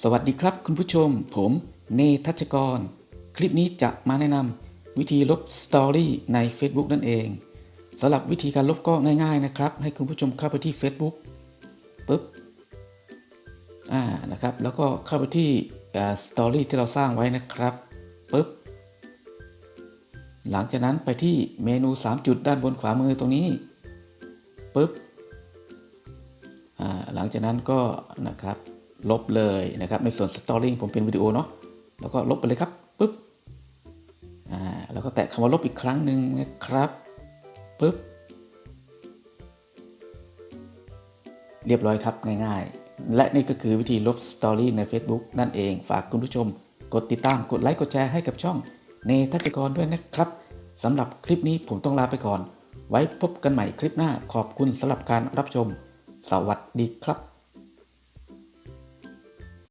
สวัสดีครับคุณผู้ชม ผมเนทัชกร คลิปนี้จะมาแนะนำวิธีลบสตอรี่ใน Facebook นั่นเองสำหรับวิธีการลบก็ง่าย ๆนะครับ ให้คุณผู้ชมเข้าไปที่ Facebook ปุ๊บอ่านะครับแล้วก็เข้าไปที่สตอรี่ที่เราสร้างไว้นะครับปุ๊บหลังจากนั้นไปที่เมนู 3 จุดด้านบนขวามือตรงนี้ปุ๊บหลังจากนั้นก็นะครับ ลบเลยนะครับ ในส่วนสตอรี่ผมเป็นวิดีโอเนาะแล้วก็ลบไปเลยครับปุ๊บอ่าแล้วก็แตะคำว่าลบอีกครั้งหนึ่งนะครับปุ๊บเรียบร้อยครับง่ายๆ และนี่ก็คือวิธีลบสตอรี่ใน Facebook นั่นเอง ฝากคุณผู้ชม กดติดตามกดไลค์กดแชร์ให้กับช่องเนทัชกรด้วยนะครับสำหรับคลิปนี้ผมต้องลาไปก่อน ไว้พบกันใหม่คลิปหน้าขอบคุณสำหรับการรับชม สวัสดีครับ